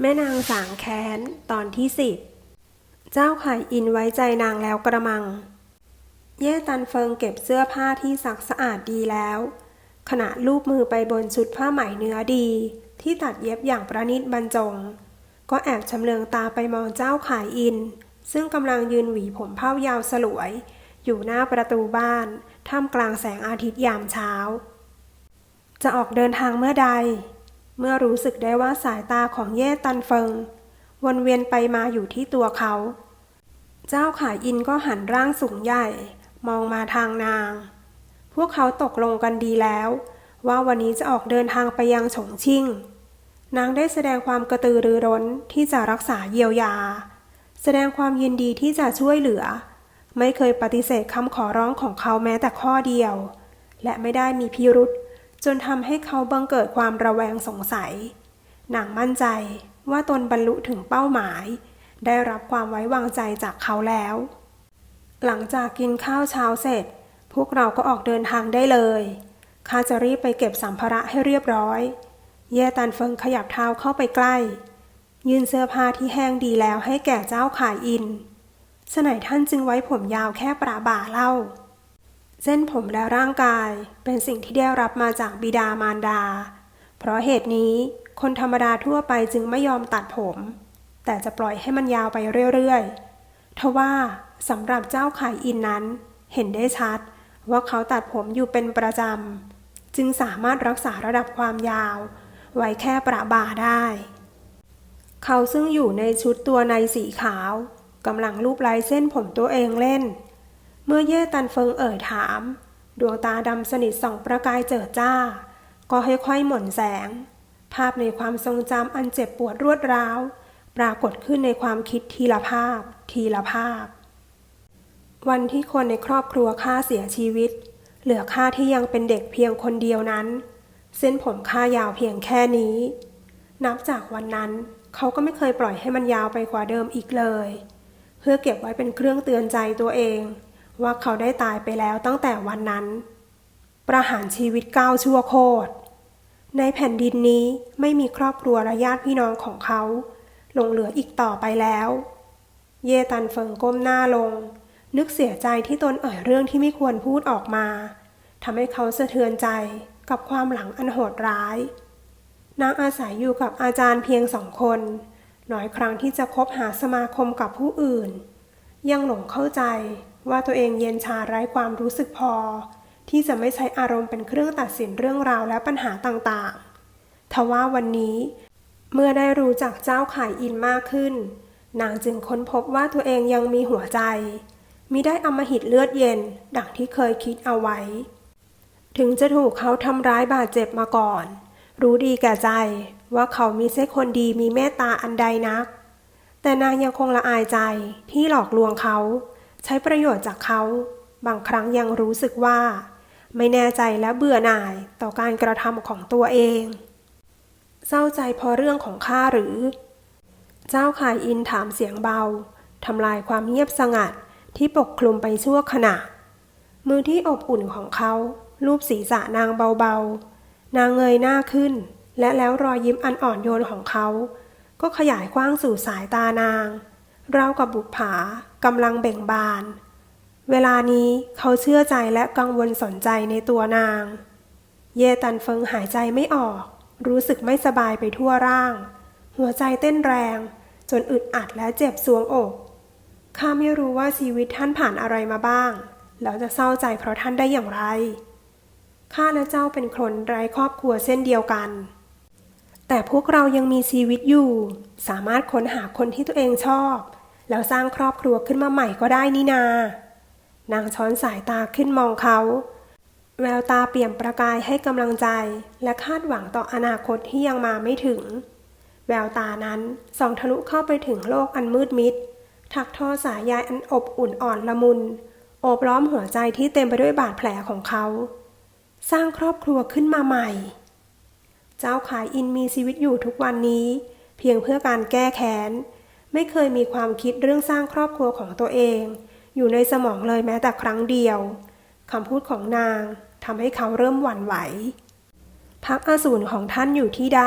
แม่นางสางแค้น ตอนที่สิบเจ้าไข่อินไว้ใจนางแล้วกระมัง เย่ตันเฟิงเก็บเสื้อผ้าที่ซักสะอาดดีแล้ว ขณะลูบมือไปบนชุดผ้าไหมเนื้อดี ที่ตัดเย็บอย่างประณีตบรรจง ก็แอบชำเลืองตาไปมองเจ้าขายอิน ซึ่งกำลังยืนหวีผมเผ้ายาวสลวย อยู่หน้าประตูบ้าน ท่ามกลางแสงอาทิตย์ยามเช้า จะออกเดินทางเมื่อใด เมื่อรู้สึกได้ว่าสายตาของเย่ตันเฟิง วนเวียนไปมาอยู่ที่ตัวเขา เจ้าขายอินก็หันร่างสูงใหญ่ มองมาทางนาง พวกเขาตกลงกันดีแล้ว ว่าวันนี้จะออกเดินทางไปยังฉงชิ่ง นางได้แสดงความกระตือรือร้นที่จะรักษาเยียวยา แสดงความยินดีที่จะช่วยเหลือ ไม่เคยปฏิเสธคำขอร้องของเขาแม้แต่ข้อเดียว และไม่ได้มีพิรุษ จนทำให้เขาบังเกิดความระแวงสงสัย นางมั่นใจว่าตนบรรลุถึงเป้าหมาย ได้รับความไว้วางใจจากเขาแล้ว หลังจากกินข้าวเช้าเสร็จ พวกเราก็ออกเดินทางได้เลยข้าจะรีบไปเก็บสัมภาระให้เรียบร้อย เย่ตันเฟิงขยับเท้าเข้าไปใกล้ ยื่นเสื้อผ้าที่แห้งดีแล้วให้แก่เจ้าขายอิน สนัยท่านจึงไว้ผมยาวแค่ประบ่าเล่า เส้นผมและร่างกายเป็นสิ่งที่ได้รับมาจากบิดามารดา เพราะเหตุนี้คนธรรมดาทั่วไปจึงไม่ยอมตัดผม แต่จะปล่อยให้มันยาวไปเรื่อยๆทว่าสำหรับเจ้าขายอินนั้น เห็นได้ชัดว่าเขาตัดผมอยู่เป็นประจำ จึงสามารถรักษาระดับความยาว ไว้แค่ประบ่าได้ เขาซึ่งอยู่ในชุดตัวในสีขาวกำลังลูบไล้เส้นผมตัวเองเล่น เมื่อเย่ตันเฟิงเอ่ยถาม ดวงตาดำสนิทส่องประกายเจิดจ้า ก็ค่อยๆหม่นแสง ภาพในความทรงจำอันเจ็บปวดรวดร้าว ปรากฏขึ้นในความคิดทีละภาพ ทีละภาพ วันที่คนในครอบครัวข้าเสียชีวิต เหลือข้าที่ยังเป็นเด็กเพียงคนเดียวนั้น เส้นผมข้ายาวเพียงแค่นี้ นับจากวันนั้นเขาก็ไม่เคยปล่อยให้มันยาวไปกว่าเดิมอีกเลย เพื่อเก็บไว้เป็นเครื่องเตือนใจตัวเอง ว่าเขาได้ตายไปแล้วตั้งแต่วันนั้น ประหารชีวิตก้าวชั่วโคตร ในแผ่นดินนี้ไม่มีครอบครัวและญาติพี่น้องของเขาหลงเหลืออีกต่อไปแล้ว เยตันเฟิงก้มหน้าลง นึกเสียใจที่ตนเอ่ยเรื่องที่ไม่ควรพูดออกมาทำให้เขาสะเทือนใจกับความหลังอันโหดร้าย นางอาศัยอยู่กับอาจารย์เพียงสองคนน้อยครั้งที่จะคบหาสมาคมกับผู้อื่น ยังหลงเข้าใจ ว่าตัวเองเย็นชาไร้ความรู้สึกพอ ที่จะไม่ใช้อารมณ์เป็นเครื่องตัดสินเรื่องราวและปัญหาต่างๆ ทว่าวันนี้ เมื่อได้รู้จักเจ้าไขายอินมากขึ้น นางจึงค้นพบว่าตัวเองยังมีหัวใจมิได้อำมหิตเลือดเย็น ดังที่เคยคิดเอาไว้ ถึงจะถูกเขาทำร้ายบาดเจ็บมาก่อน รู้ดีแก่ใจว่าเขามีใช่คนดีมีเมตตาอันใดนัก แต่นางยังคงละอายใจที่หลอกลวงเขา ใช้ประโยชน์จากเขา บางครั้งยังรู้สึกว่า ไม่แน่ใจและเบื่อหน่ายต่อการกระทำของตัวเอง เศร้าใจพราะเรื่องของข้าหรือ เจ้าข่ายอินถามเสียงเบาทำลายความเงียบสงัดที่ปกคลุมไปชั่วขณะ มือที่อบอุ่นของเขาลูบศีรษะนางเบาๆ นางเงยหน้าขึ้น และแล้วรอยยิ้มอันอ่อนโยนของเขา ก็ขยายกว้างสู่สายตานาง ราวกับบุปผากำลังเบ่งบาน เวลานี้เขาเชื่อใจและกังวลสนใจในตัวนาง เยตันเฟิงหายใจไม่ออก รู้สึกไม่สบายไปทั่วร่าง หัวใจเต้นแรง จนอึดอัดและเจ็บสวงอกข้าไม่รู้ว่าชีวิตท่านผ่านอะไรมาบ้าง แล้วจะเศร้าใจเพราะท่านได้อย่างไร ข้าและเจ้าเป็นคนไร้ครอบครัวเส้นเดียวกัน แต่พวกเรายังมีชีวิตอยู่ สามารถค้นหาคนที่ตัวเองชอบ แล้วสร้างครอบครัวขึ้นมาใหม่ก็ได้นี่นา นางช้อนสายตาขึ้นมองเขา แววตาเปลี่ยมประกายให้กำลังใจ และคาดหวังต่ออนาคตที่ยังมาไม่ถึง แววตานั้นส่องทะลุเข้าไปถึงโลกอันมืดมิด ถักทอสายใยอันอบอุ่นอ่อนละมุน โอบล้อมหัวใจที่เต็มไปด้วยบาดแผลของเขา สร้างครอบครัวขึ้นมาใหม่ เจ้าขายอินมีชีวิตอยู่ทุกวันนี้ เพียงเพื่อการแก้แค้น ไม่เคยมีความคิดเรื่องสร้างครอบครัวของตัวเอง อยู่ในสมองเลยแม้แต่ครั้งเดียวคำพูดของนางทำให้เขาเริ่มหวั่นไหว พักอสูรของท่านอยู่ที่ใด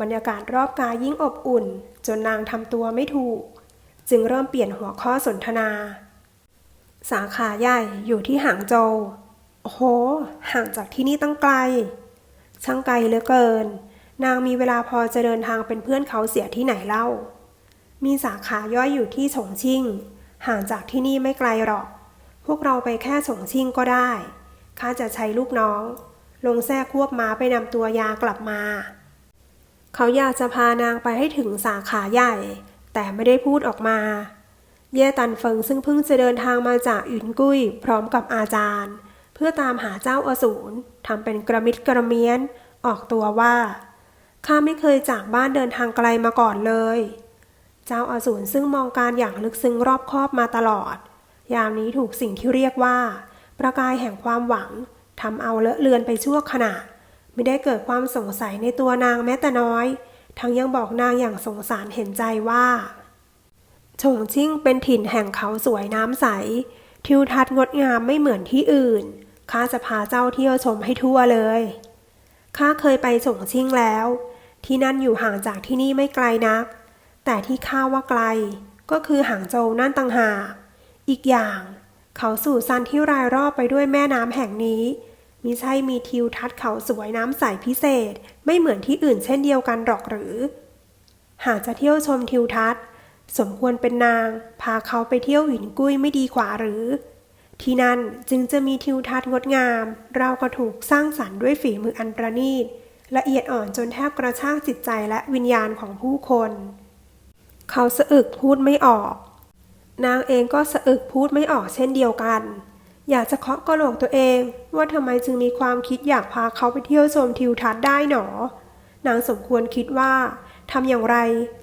บรรยากาศรอบกายยิ่งอบอุ่น จนนางทำตัวไม่ถูก จึงเริ่มเปลี่ยนหัวข้อสนทนา สาขาใหญ่อยู่ที่หางโจวโอ้โห ห่างจากที่นี่ตั้งไกล ช่างไกลเหลือเกิน นางมีเวลาพอจะเดินทางเป็นเพื่อนเขาเสียที่ไหนเล่า มีสาขาย่อยอยู่ที่ฉงชิ่ง ห่างจากที่นี่ไม่ไกลหรอก พวกเราไปแค่ฉงชิ่งก็ได้ ข้าจะใช้ลูกน้อง ลงแท้ควบม้าไปนำตัวยากลับมา เขาอยากจะพานางไปให้ถึงสาขาใหญ่ แต่ไม่ได้พูดออกมา เย่ตันเฟิงซึ่งเพิ่งจะเดินทางมาจากอินกุ้ย พร้อมกับอาจารย์ เพื่อตามหาเจ้าอสูรทำเป็นกระมิดกระเมียน ออกตัวว่าข้าไม่เคยจากบ้านเดินทางไกลมาก่อนเลย เจ้าอสูรซึ่งมองการอย่างลึกซึ้งรอบคอบมาตลอด ยามนี้ถูกสิ่งที่เรียกว่า ประกายแห่งความหวังทำเอาเลอะเลือนไปชั่วขณะ ไม่ได้เกิดความสงสัยในตัวนางแม้แต่น้อย ทั้งยังบอกนางอย่างสงสารเห็นใจว่าฉงชิ่งเป็นถิ่นแห่งเขาสวยน้ำใส ทิวทัศน์งดงามไม่เหมือนที่อื่น ข้าจะพาเจ้าเที่ยวชมให้ทั่วเลย ข้าเคยไปฉงชิ่งแล้ว ที่นั่นอยู่ห่างจากที่นี่ไม่ไกลนัก แต่ที่ข้าว่าไกล ก็คือหางโจวนั่นต่างหากอีกอย่าง เขาสู่ซันที่รายรอบไปด้วยแม่น้ำแห่งนี้มิใช่มีทิวทัศน์เขาสวยน้ำใสพิเศษ ไม่เหมือนที่อื่นเช่นเดียวกันหรอกหรือ หากจะเที่ยวชมทิวทัศน์ สมควรเป็นนาง พาเขาไปเที่ยวหินกุ้ยไม่ดีกว่าหรือ ที่นั่นจึงจะมีทิวทัศน์งดงาม เราก็ถูกสร้างสรรค์ด้วยฝีมืออันประณีตละเอียดอ่อนจนแทบกระชากจิตใจและวิญญาณของผู้คน เขาสะอึกพูดไม่ออก นางเองก็สะอึกพูดไม่ออกเช่นเดียวกัน อยากจะเคาะกระโหลกตัวเองว่าทำไมจึงมีความคิดอยากพาเขาไปเที่ยวชมทิวทัศน์ได้หนอ นางสมควรคิดว่าทำอย่างไร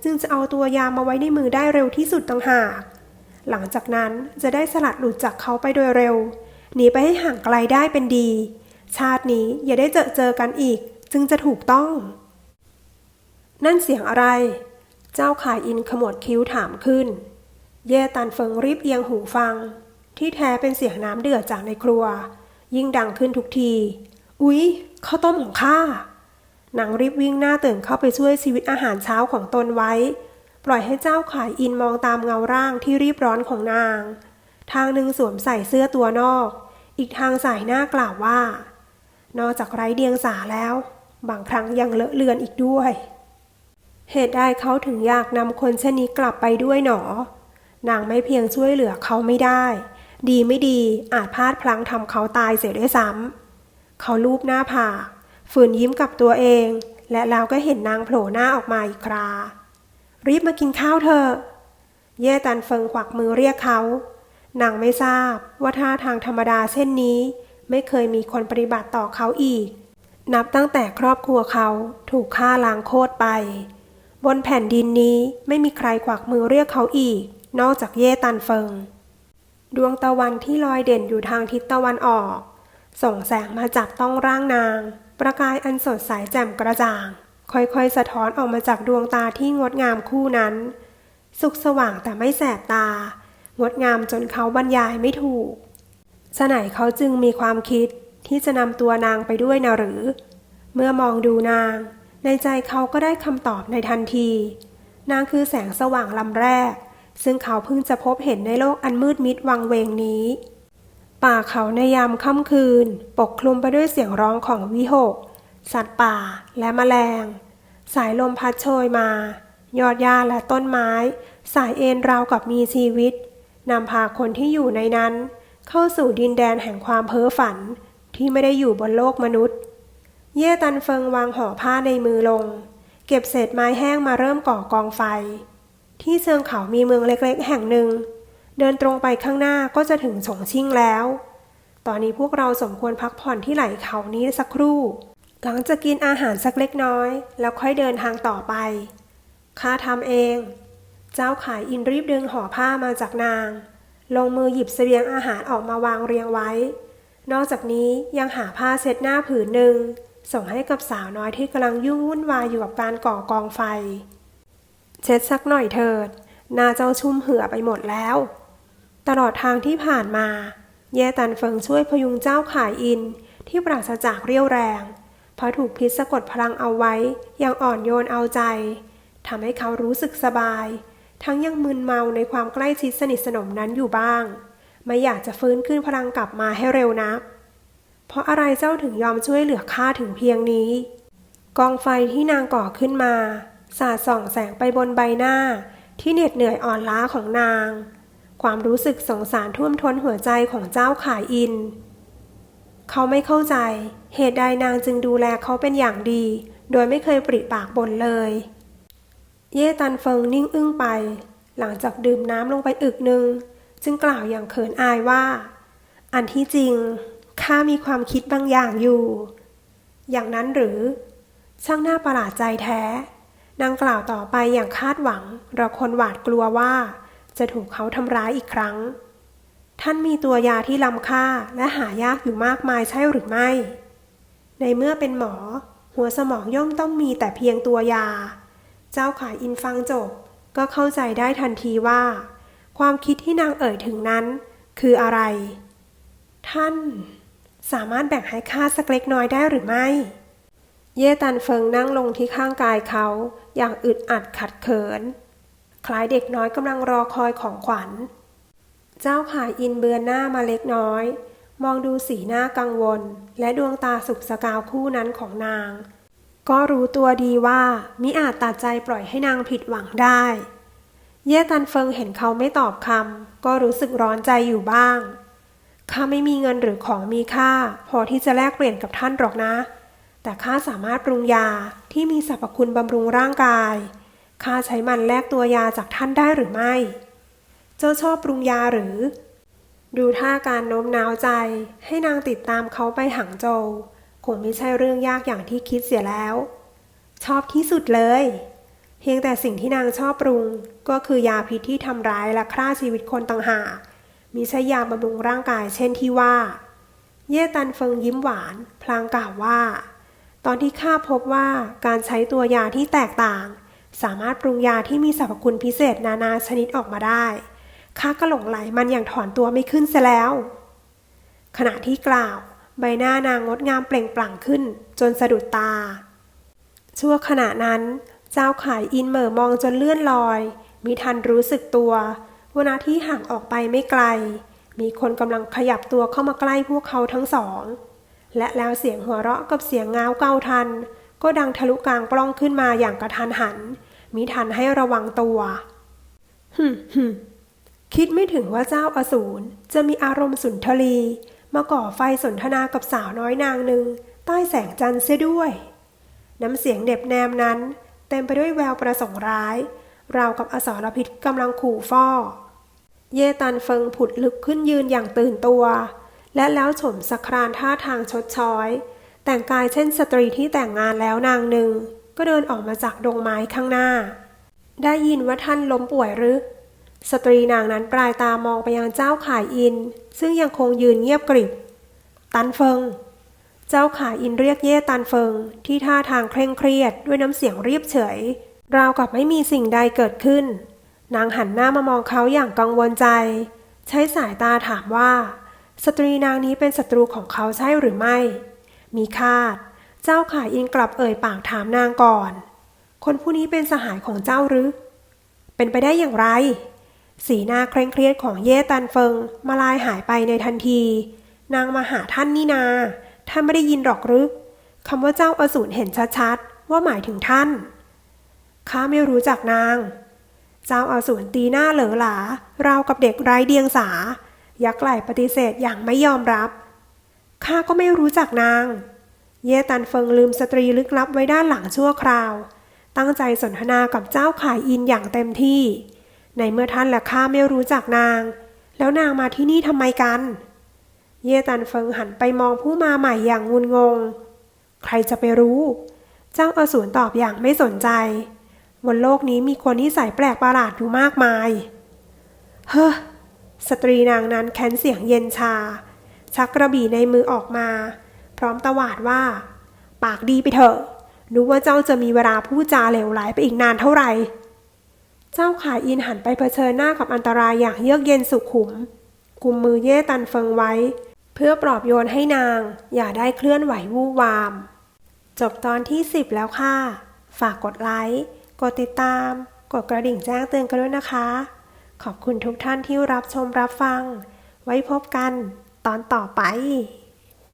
จึงจะเอาตัวยามาไว้ในมือได้เร็วที่สุดต่างหาก หลังจากนั้นจะได้สลัดหลุดจากเขาไปโดยเร็ว หนีไปให้ห่างไกลได้เป็นดี ชาตินี้อย่าได้เจอเจอกันอีก จึงจะถูกต้อง นั่นเสียงอะไร เจ้าขายอินขมวดคิ้วถามขึ้น เย่ตันเฟิงรีบเอียงหูฟัง ที่แท้เป็นเสียงน้ำเดือดจากในครัว ยิ่งดังขึ้นทุกที อุ๊ยข้าวต้มของข้านางรีบวิ่งหน้าตื่นเข้าไปช่วยชีวิตอาหารเช้าของตนไว้ ปล่อยให้เจ้าขายอินมองตามเงาร่างที่รีบร้อนของนาง ทางหนึ่งสวมใส่เสื้อตัวนอก อีกทางสายหน้ากล่าวว่า นอกจากไร้เดียงสาแล้ว บางครั้งยังเลอะเลือนอีกด้วย เหตุใดเขาถึงอยากนำคนเช่นนี้กลับไปด้วยหนอ นางไม่เพียงช่วยเหลือเขาไม่ได้ ดีไม่ดีอาจพลาดพลั้งทำเขาตายเสียด้วยซ้ำเขาลูบหน้าผากฝืนยิ้มกับตัวเอง และแล้วก็เห็นนางโผล่หน้าออกมาอีกครา รีบมากินข้าวเถอะ เย่ตันเฟิงขวักมือเรียกเขา นางไม่ทราบว่าท่าทางธรรมดาเช่นนี้ ไม่เคยมีคนปฏิบัติต่อเขาอีก นับตั้งแต่ครอบครัวเขาถูกฆ่าล้างโคตรไป บนแผ่นดินนี้ไม่มีใครขวักมือเรียกเขาอีก นอกจากเย่ตันเฟิง ดวงตะวันที่ลอยเด่นอยู่ทางทิศตะวันออก ส่งแสงมาจับต้องร่างนาง ประกายอันสดใสแจ่มกระจ่าง ค่อยๆ สะท้อนออกมาจากดวงตาที่งดงามคู่นั้น สุขสว่างแต่ไม่แสบตา งดงามจนเขาบรรยายไม่ถูกฉะไหนเขาจึงมีความคิดที่จะนำตัวนางไปด้วยนะหรือ เมื่อมองดูนาง ในใจเขาก็ได้คำตอบในทันที นางคือแสงสว่างลำแรก ซึ่งเขาเพิ่งจะพบเห็นในโลกอันมืดมิดวังเวงนี้ ป่าเขาในยามค่ำคืน ปกคลุมไปด้วยเสียงร้องของวิหก สัตว์ป่าและแมลง สายลมพัดโชยมา ยอดหญ้าและต้นไม้ สายเอ็นราวกับมีชีวิตนำพาคนที่อยู่ในนั้น เข้าสู่ดินแดนแห่งความเพ้อฝันที่ไม่ได้อยู่บนโลกมนุษย์ เย่ตันเฟิงวางห่อผ้าในมือลง เก็บเศษไม้แห้งมาเริ่มก่อกองไฟ ที่เชิงเขามีเมืองเล็กๆ แห่งหนึ่ง เดินตรงไปข้างหน้าก็จะถึงฉงชิ่งแล้ว ตอนนี้พวกเราสมควรพักผ่อนที่ไหล่เขานี้สักครู่ หลังจากกินอาหารสักเล็กน้อย แล้วค่อยเดินทางต่อไปข้าทำเอง เจ้าขายอินรีบดึงห่อผ้ามาจากนาง ลงมือหยิบเสบียงอาหารออกมาวางเรียงไว้ นอกจากนี้ยังหาผ้าเช็ดหน้าผืนหนึ่ง ส่งให้กับสาวน้อยที่กำลังยุ่งวุ่นวายอยู่กับการก่อกองไฟ เช็ดสักหน่อยเถิดนาเจ้าชุ่มเหือไปหมดแล้ว ตลอดทางที่ผ่านมา แย่ตันเฟิงช่วยพยุงเจ้าขายอินที่ปราศจากเรี่ยวแรงเพราะถูกพิษสะกดพลังเอาไว้อย่างอ่อนโยนเอาใจทำให้เขารู้สึกสบาย ทั้งยังมึนเมาในความใกล้ชิดสนิทสนมนั้นอยู่บ้าง ไม่อยากจะฟื้นขึ้นพลังกลับมาให้เร็วนัก เพราะอะไรเจ้าถึงยอมช่วยเหลือข้าถึงเพียงนี้ กองไฟที่นางก่อขึ้นมา สาดส่องแสงไปบนใบหน้า ที่เหน็ดเหนื่อยอ่อนล้าของนาง ความรู้สึกสงสารท่วมท้นหัวใจของเจ้าขายอิน เขาไม่เข้าใจ เหตุใดนางจึงดูแลเขาเป็นอย่างดี โดยไม่เคยปริปากบ่นเลย เย่ตันเฟิงนิ่งอึ้งไป หลังจากดื่มน้ำลงไปอึกหนึ่งจึงกล่าวอย่างเขินอายว่า อันที่จริง ข้ามีความคิดบางอย่างอยู่ อย่างนั้นหรือ ช่างน่าประหลาดใจแท้ นางกล่าวต่อไปอย่างคาดหวัง เราคนหวาดกลัวว่า จะถูกเขาทำร้ายอีกครั้ง ท่านมีตัวยาที่ล้ำค่าและหายากอยู่มากมายใช่หรือไม่ ในเมื่อเป็นหมอ หัวสมองย่อมต้องมีแต่เพียงตัวยา เจ้าขายอินฟังจบ ก็เข้าใจได้ทันทีว่า ความคิดที่นางเอ่ยถึงนั้น คืออะไร ท่าน สามารถแบ่งให้ข้าสักเล็กน้อยได้หรือไม่ เย่ตันเฟิงนั่งลงที่ข้างกายเขา อย่างอึดอัดขัดเขิน คล้ายเด็กน้อยกำลังรอคอยของขวัญ เจ้าขายอินเบือนหน้ามาเล็กน้อย มองดูสีหน้ากังวล และดวงตาสุกสกาวคู่นั้นของนาง ก็รู้ตัวดีว่ามิอาจตัดใจปล่อยให้นางผิดหวังได้ เย่ตันเฟิงเห็นเขาไม่ตอบคำก็รู้สึกร้อนใจอยู่บ้าง ข้าไม่มีเงินหรือของมีค่า พอที่จะแลกเปลี่ยนกับท่านหรอกนะ แต่ข้าสามารถปรุงยาที่มีสรรพคุณบำรุงร่างกาย ข้าใช้มันแลกตัวยาจากท่านได้หรือไม่ เจ้าชอบปรุงยาหรือ ดูท่าการโน้มน้าวใจ ให้นางติดตามเขาไปหังโจวคงไม่ใช่เรื่องยากอย่างที่คิดเสียแล้ว ชอบที่สุดเลย เพียงแต่สิ่งที่นางชอบปรุง ก็คือยาพิษที่ทำร้ายและฆ่าชีวิตคนต่างหาก มิใช่ยาบำรุงร่างกายเช่นที่ว่า เย่ตันเฟิงยิ้มหวาน พลางกล่าวว่า ตอนที่ข้าพบว่าการใช้ตัวยาที่แตกต่าง สามารถปรุงยาที่มีสรรพคุณพิเศษนานาชนิดออกมาได้ข้าก็หลงไหลมันอย่างถอนตัวไม่ขึ้นเสียแล้ว ขณะที่กล่าว ใบหน้านางงดงามเปล่งปลั่งขึ้น จนสะดุดตา ชั่วขณะนั้น เจ้าขายอินเหม่อมองจนเลื่อนลอย มิทันรู้สึกตัว ว่านาที่ห่างออกไปไม่ไกล มีคนกำลังขยับตัวเข้ามาใกล้พวกเขาทั้งสอง และแล้วเสียงหัวเราะกับเสียงง้าวเกาทัน ก็ดังทะลุกลางปล้องขึ้นมาอย่างกระทันหัน มิทันให้ระวังตัวฮึมฮึมคิดไม่ถึงว่าเจ้าอสูรจะมีอารมณ์สุนทรี มาก่อไฟสนทนากับสาวน้อยนางหนึ่งใต้แสงจันทร์เสียด้วย น้ำเสียงเด็บแนมนั้น เต็มไปด้วยแววประสงค์ร้าย ราวกับอสรพิษกำลังขู่ฟ้อ เยตันเฟิงผุดลึกขึ้นยืนอย่างตื่นตัว และแล้วฉมสครานท่าทางชดช้อย แต่งกายเช่นสตรีที่แต่งงานแล้วนางหนึ่ง ก็เดินออกมาจากดงไม้ข้างหน้า ได้ยินว่าท่านล้มป่วยหรือ สตรีนางนั้นปลายตามองไปยังเจ้าขายอิน ซึ่งยังคงยืนเงียบกริบ ตันเฟิง เจ้าขายอินเรียกเย่ตันเฟิง ที่ท่าทางเคร่งเครียดด้วยน้ำเสียงเรียบเฉย ราวกับไม่มีสิ่งใดเกิดขึ้น นางหันหน้ามามองเขาอย่างกังวลใจ ใช้สายตาถามว่า สตรีนางนี้เป็นศัตรูของเขาใช่หรือไม่ มีคาด เจ้าขายอินกลับเอ่ยปากถามนางก่อน คนผู้นี้เป็นสหายของเจ้าหรือ เป็นไปได้อย่างไร สีหน้าเคร่งเครียดของเย่ตันเฟิงมาลายหายไปในทันที นางมาหาท่านนี่นาท่านไม่ได้ยินหรอกหรือคำว่าเจ้าอสูรเห็นชัดๆว่าหมายถึงท่านข้าไม่รู้จักนาง เจ้าอาสูรตีหน้าเหลอหลา เรากับเด็กไร้เดียงสา ยักไหล่ปฏิเสธอย่างไม่ยอมรับ ข้าก็ไม่รู้จักนาง เย่ตันเฟิงลืมสตรีลึกลับไว้ด้านหลังชั่วคราว ตั้งใจสนทนากับเจ้าขายอินอย่างเต็มที่ ในเมื่อท่านและข้าไม่รู้จักนาง แล้วนางมาที่นี่ทำไมกัน เย่ตันเฟิงหันไปมองผู้มาใหม่อย่างงุนงง ใครจะไปรู้ เจ้าอสูรตอบอย่างไม่สนใจ บนโลกนี้มีคนที่ใส่แปลกประหลาดอยู่มากมาย เฮ้อ สตรีนางนั้นแค้นเสียงเย็นชา ชักกระบี่ในมือออกมา พร้อมตวาดว่า ปากดีไปเถอะนึกว่าเจ้าจะมีเวลาพูดจาเหลวไหลไปอีกนานเท่าไหร่ เจ้าขาอินหันไปเผชิญหน้ากับอันตรายอย่างเยือกเย็นสุขุม กุมมือเย่ตันเฟิงไว้ เพื่อปลอบโยนให้นาง อย่าได้เคลื่อนไหววู่วามจจบตอนที่10แล้วค่ะ ฝากกดไลค์ กดติดตาม กดกระดิ่งแจ้งเตือนกันด้วยนะคะ ขอบคุณทุกท่านที่รับชมรับฟัง ไว้พบกันตอนต่อไป